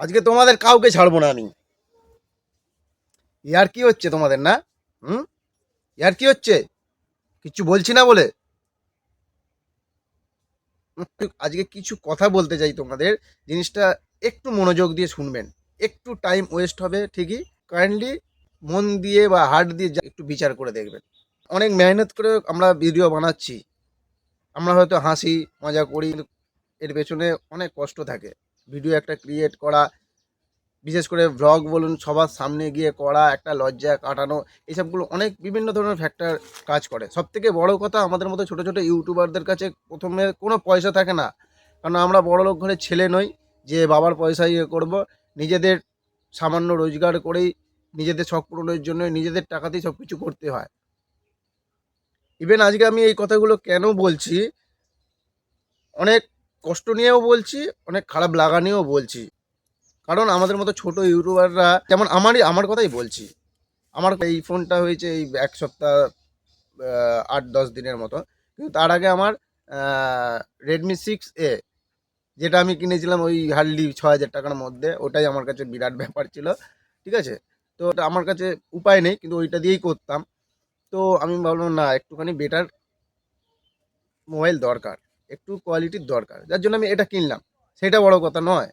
আজকে তোমাদের কাউকে ছাড়বো না আমি। ইয়ার কি হচ্ছে তোমাদের, না? হুম? ইয়ার কি হচ্ছে? কিচ্ছু বলছি না বলে? আজকে কিছু কথা বলতে চাই তোমাদের। জিনিসটা একটু মনোযোগ দিয়ে শুনবেন। একটু টাইম ওয়েস্ট হবে, ঠিকই? কাইন্ডলি মন দিয়ে বা হার্ট দিয়ে একটু বিচার করে দেখবেন। অনেক মেহনত করে আমরা ভিডিও বানাচ্ছি। আমরা হয়তো হাসি, মজা করি এর পেছনে অনেক কষ্ট থাকে। ভিডিও একটা ক্রিয়েট করা, বিশেষ করে ব্লগ বলুন, সবার সামনে গিয়ে করা, একটা লজ্জা কাটানো এইসবগুলো অনেক বিভিন্ন ধরনের ফ্যাক্টর কাজ করে। সব থেকে বড় কথা আমাদের মতো ছোটো ছোটো ইউটিউবারদের কাছে প্রথমে কোনো পয়সা থাকে না। কারণ আমরা বড় লোক ঘরে ছেলে নই, যে বাবার পয়সা ইয়ে করব, নিজেদের সামান্য রোজগার করেই, নিজেদের শখ পূরণের জন্য নিজেদের টাকাতেই সব কিছু করতে হয়। ইভেন আজকে আমি এই কথাগুলো কেন বলছি, অনেক কষ্ট নিয়েও বলছি, অনেক খারাপ লাগা নিয়েও বলছি। কারণ আমাদের মতো ছোট ইউটিউবাররা, যেমন আমারই, আমার কথাই বলছি। আমার এই ফোনটা হয়েছে এই এক সপ্তাহ আট, দশ দিনের মতো। কিন্তু তার আগে আমার রেডমি সিক্স এ যেটা আমি কিনেছিলাম ওই হার্ডলি ছ হাজার টাকার মধ্যে, ওটাই আমার কাছে বিরাট ব্যাপার ছিল। ঠিক আছে? তো ওটা আমার কাছে উপায় নেই, কিন্তু ওইটা দিয়েই করতাম। তো আমি ভাবলাম, না, একটুখানি বেটার মোবাইল দরকার। একটু কোয়ালিটির দরকার। যার জন্য আমি এটা কিনলাম। সেটা বড় কথা নয়।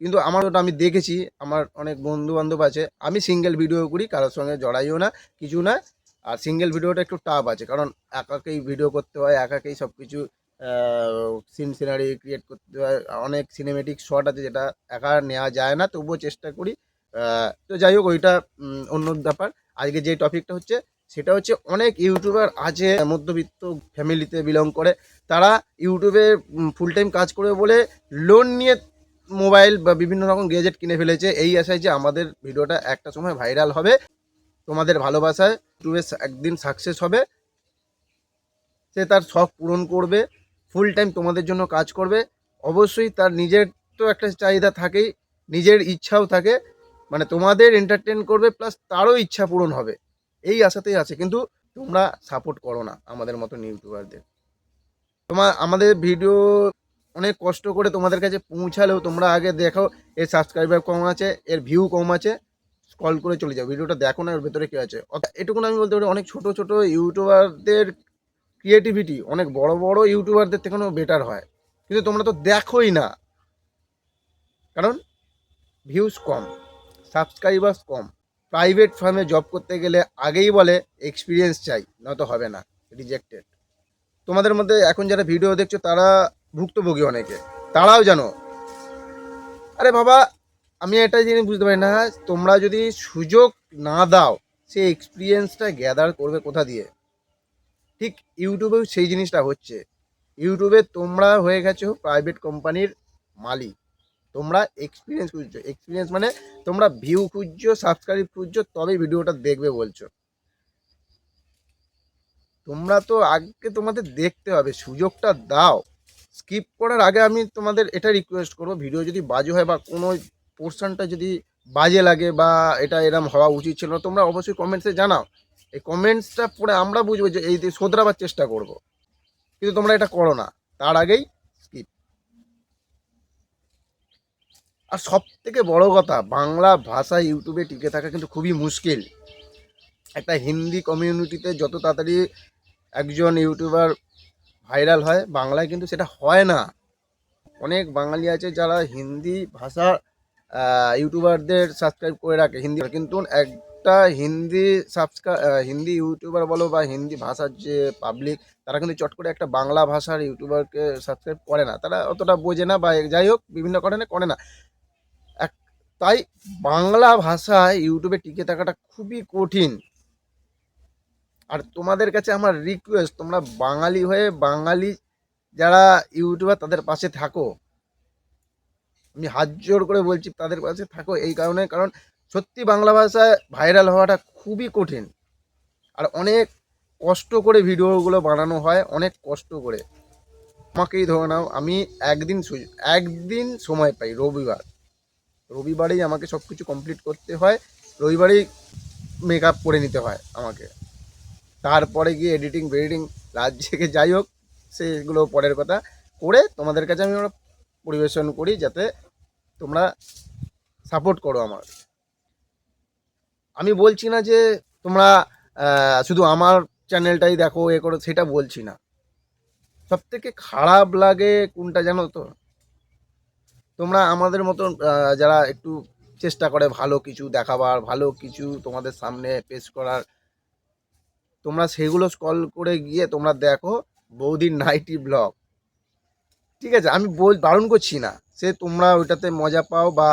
কিন্তু আমার ওটা আমি দেখেছি, আমার অনেক বন্ধু বান্ধব আছে। আমি সিঙ্গেল ভিডিও করি, কারোর সঙ্গে জড়াইও না, কিছু না। আর সিঙ্গেল ভিডিওটা একটু টাফ আছে, কারণ একাকেই ভিডিও করতে হয় একাকেই সব কিছু সিন সিনারি ক্রিয়েট করতে হয়। অনেক সিনেমেটিক শট আছে যেটা একা নেওয়া যায় না, তবুও চেষ্টা করি। তো যাই হোক, ওইটা অন্য ব্যাপার। আজকে যে টপিকটা হচ্ছে সেটা হচ্ছে অনেক ইউটিউবার আছে, মধ্যবিত্ত ফ্যামিলিতে বিলং করে, তারা ইউটিউবে ফুল টাইম কাজ করে বলে লোন নিয়ে মোবাইল বা বিভিন্ন রকম গ্যাজেট কিনে ফেলেছে। এই আশায় যে আমাদের ভিডিওটা একটা সময় ভাইরাল হবে। তোমাদের ভালোবাসায় ইউটিউবে একদিন সাকসেস হবে। সে তার শখ পূরণ করবে ফুল টাইম তোমাদের জন্য কাজ করবে। অবশ্যই তার নিজের তো একটা চাহিদা থাকেই, নিজের ইচ্ছাও থাকে। মানে তোমাদের এন্টারটেন করবে প্লাস তারও ইচ্ছা পূরণ হবে। এই আশাতেই আছে, কিন্তু তোমরা সাপোর্ট করো না আমাদের মতো ইউটিউবারদের তোমার আমাদের ভিডিও অনেক কষ্ট করে তোমাদের কাছে পৌঁছালেও তোমরা আগে দেখো এর সাবস্ক্রাইবার কম আছে, এর ভিউ কম আছে স্ক্রল করে চলে যাও। ভিডিওটা দেখো না, এর ভেতরে কী আছে? এটুকুন আমি বলতে পারি, অনেক ছোট ছোট ইউটিউবারদের ক্রিয়েটিভিটি অনেক বড় বড় ইউটিউবারদের থেকেও বেটার হয়। কিন্তু তোমরা তো দেখোই না। কারণ ভিউজ কম সাবস্ক্রাইবার্স কম। প্রাইভেট ফার্মে জব করতে গেলে আগেই বলে এক্সপিরিয়েন্স চাই, নয়তো হবে না রিজেক্টেড তোমাদের মধ্যে এখন যারা ভিডিও দেখছ, তারা ভুক্তভোগী অনেকে, তারাও জানো। আরে বাবা, আমি একটা জিনিস বুঝতে পারি না, তোমরা যদি সুযোগ না দাও, সেই এক্সপিরিয়েন্সটা গ্যাদার করবে কোথা দিয়ে? ঠিক ইউটিউবেও সেই জিনিসটা হচ্ছে। ইউটিউবে তোমরা হয়ে গেছো প্রাইভেট কোম্পানির মালিক। তোমরা এক্সপিরিয়েন্স খুঁজছো। এক্সপিরিয়েন্স মানে তোমরা ভিউ খুঁজছো সাবস্ক্রাইব খুঁজছো, তবেই ভিডিওটা দেখবে বলছো। তোমরা তো আগে তোমাদের দেখতে হবে, সুযোগটা দাও। স্কিপ করার আগে আমি তোমাদের এটা রিকোয়েস্ট করব ভিডিও যদি বাজে হয় বা কোনো পোর্শনটা যদি বাজে লাগে বা এটা এরম হওয়া উচিত ছিল না তোমরা অবশ্যই কমেন্টসে জানাও। এই কমেন্টসটা পড়ে আমরা বুঝব যে এই শোধরাবার চেষ্টা করব। কিন্তু তোমরা এটা করো না। তার আগেই স্কিপ আর সব থেকে বড় কথা, বাংলা ভাষা ইউটিউবে টিকে থাকা কিন্তু খুবই মুশকিল। একটা হিন্দি কমিউনিটিতে যত তাড়াতাড়ি একজন ইউটিউবার ভাইরাল হয়, বাংলায় কিন্তু সেটা হয় না। অনেক বাঙালি আছে যারা হিন্দি ভাষা ইউটিউবারদের সাবস্ক্রাইব করে রাখে। হিন্দি কিন্তু একটা হিন্দি সাবস্ক্রাই হিন্দি ইউটিউবার বলো বা হিন্দি ভাষার যে পাবলিক তারা কিন্তু চট করে একটা বাংলা ভাষার ইউটিউবারকে সাবস্ক্রাইব করে না। তারা অতটা বোঝে না বা যাই হোক, বিভিন্ন কারণে করে না। তাই বাংলা ভাষায় ইউটিউবে টিকে থাকাটা খুবই কঠিন। আর তোমাদের কাছে আমার রিকোয়েস্ট তোমরা বাঙালি হয়ে বাঙালি যারা ইউটিউবার তাদের পাশে থাকো। আমি হাত জোর করে বলছি, তাদের পাশে থাকো এই কারণে, কারণ সত্যি বাংলা ভাষায় ভাইরাল হওয়াটা খুবই কঠিন। আর অনেক কষ্ট করে ভিডিওগুলো বানানো হয়, অনেক কষ্ট করে। আমাকেই ধরে নাও, আমি একদিন একদিন সময় পাই রবিবার। রবিবারেই আমাকে সব কিছু কমপ্লিট করতে হয়, রবিবারেই মেকআপ করে নিতে হয় আমাকে। তারপরে গিয়ে এডিটিং বেডিটিং, রাত জেগে যাই হোক, সেগুলো পরের কথা। করে তোমাদের কাছে আমি ওরা পরিবেশন করি যাতে তোমরা সাপোর্ট করো আমার। আমি বলছি না যে তোমরা শুধু আমার চ্যানেলটাই দেখো, এ করো, সেটা বলছি না। সব থেকে খারাপ লাগে কোনটা জানো তো? তোমরা আমাদের মতন যারা একটু চেষ্টা করে ভালো কিছু দেখাবার, ভালো কিছু তোমাদের সামনে পেশ করার, তোমরা সেগুলো স্কল করে গিয়ে তোমরা দেখো বৌদির নাইটি ব্লগ ঠিক আছে, আমি বল, বারণ করছি না। সে তোমরা ওইটাতে মজা পাও বা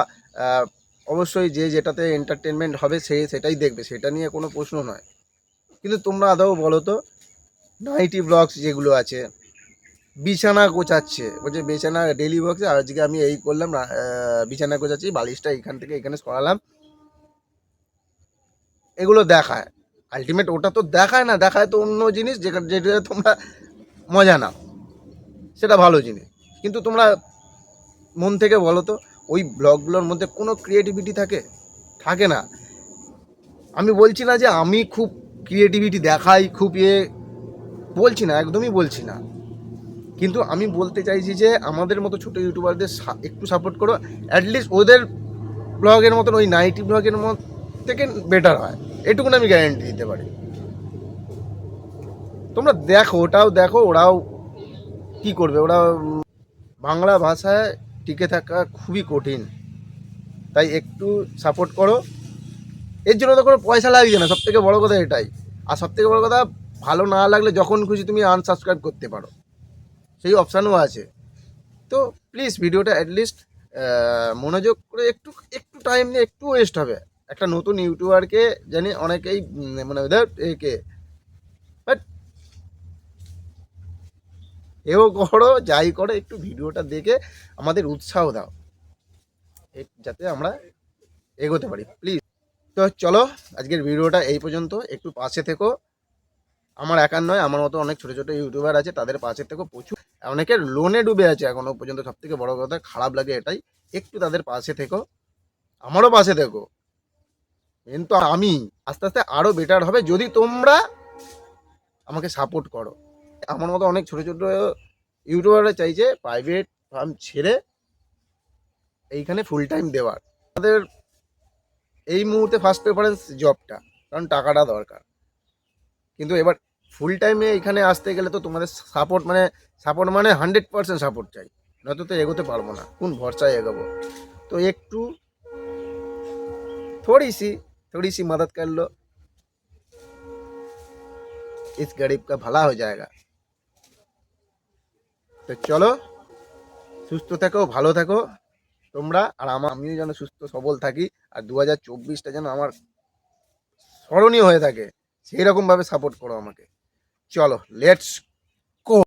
অবশ্যই যে যেটাতে এন্টারটেনমেন্ট হবে সে সেটাই দেখবে, সেটা নিয়ে কোনো প্রশ্ন নয়। কিন্তু তোমরা আদৌ বলো তো, নাইটি ব্লগস যেগুলো আছে বিছানা গোছাচ্ছে। বলছে, বিছানা ডেলি বক্সে আজকে আমি এই করলাম বিছানা গোছাচ্ছি, বালিশটা এখান থেকে এখানে সরালাম। এগুলো দেখায়। আলটিমেট ওটা তো দেখায় না, দেখায় তো অন্য জিনিস যেটা যেটা তোমরা মজা নাও। সেটা ভালো জিনিস। কিন্তু তোমরা মন থেকে বলো তো, ওই ব্লগগুলোর মধ্যে কোনো ক্রিয়েটিভিটি থাকে? থাকে না। আমি বলছি না যে আমি খুব ক্রিয়েটিভিটি দেখাই, খুব ইয়ে বলছি না, একদমই বলছি না। কিন্তু আমি বলতে চাইছি যে আমাদের মতো ছোটো ইউটিউবারদের একটু সাপোর্ট করো। অ্যাটলিস্ট ওদের ব্লগের মতন, ওই নাইটি ব্লগের মত থেকে বেটার হয়। এটুকুন আমি গ্যারেন্টি দিতে পারি। তোমরা দেখো, ওটাও দেখো, ওরাও কি করবে? ওরা বাংলা ভাষায় টিকে থাকা খুবই কঠিন। তাই একটু সাপোর্ট করো। এর জন্য তো কোনো পয়সা লাগছে না সব থেকে বড়ো কথা এটাই। আর সব থেকে বড়ো কথা, ভালো না লাগলে যখন খুশি তুমি আনসাবস্ক্রাইব করতে পারো। সেই অপশানও আছে। তো প্লিজ ভিডিওটা অ্যাটলিস্ট মনোযোগ করে একটু একটু টাইম নিয়ে একটু ওয়েস্ট হবে। একটা নতুন ইউটিউবারকে জানি অনেকেই মানে একে। বাট এও করো, যাই করো, একটু ভিডিওটা দেখে আমাদের উৎসাহ দাও। যাতে আমরা এগোতে পারি। প্লিজ তো চলো, আজকের ভিডিওটা এই পর্যন্ত। একটু পাশে থেকো। আমার একার নয়, আমার মতো অনেক ছোটো ছোটো ইউটিউবার আছে, তাদের পাশে থেকো প্রচুর অনেকের লোনে ডুবে আছে এখনও পর্যন্ত। সব থেকে বড় কথা, খারাপ লাগে এটাই। একটু তাদের পাশে থেকো, আমারও পাশে থেকো। কিন্তু আমি আস্তে আস্তে আরও বেটার হবে যদি তোমরা আমাকে সাপোর্ট করো। আমার মতো অনেক ছোটো ছোটো ইউটিউবাররা চাইছে প্রাইভেট ফার্ম ছেড়ে এইখানে ফুল টাইম দেওয়ার। তাদের এই মুহূর্তে ফার্স্ট প্রেফারেন্স জবটা কারণ টাকাটা দরকার। কিন্তু এবার ফুল টাইমে এখানে আসতে গেলে তো তোমাদের সাপোর্ট মানে সাপোর্ট মানে হান্ড্রেড পার্সেন্ট সাপোর্ট চাই নয়তো তো এগোতে পারবো না কোন ভরসায় এগোবো তো একটু थोड़ी सी थोड़ी सी मदद कर लो इस गरीब का भला हो जाएगा তো চলো সুস্থ থেকো ভালো থাকো তোমরা আর আমার আমিও যেন সুস্থ সবল থাকি আর দু হাজার চব্বিশটা যেন আমার স্মরণীয় হয়ে থাকে সেই রকমভাবে সাপোর্ট করো আমাকে চলো লেটস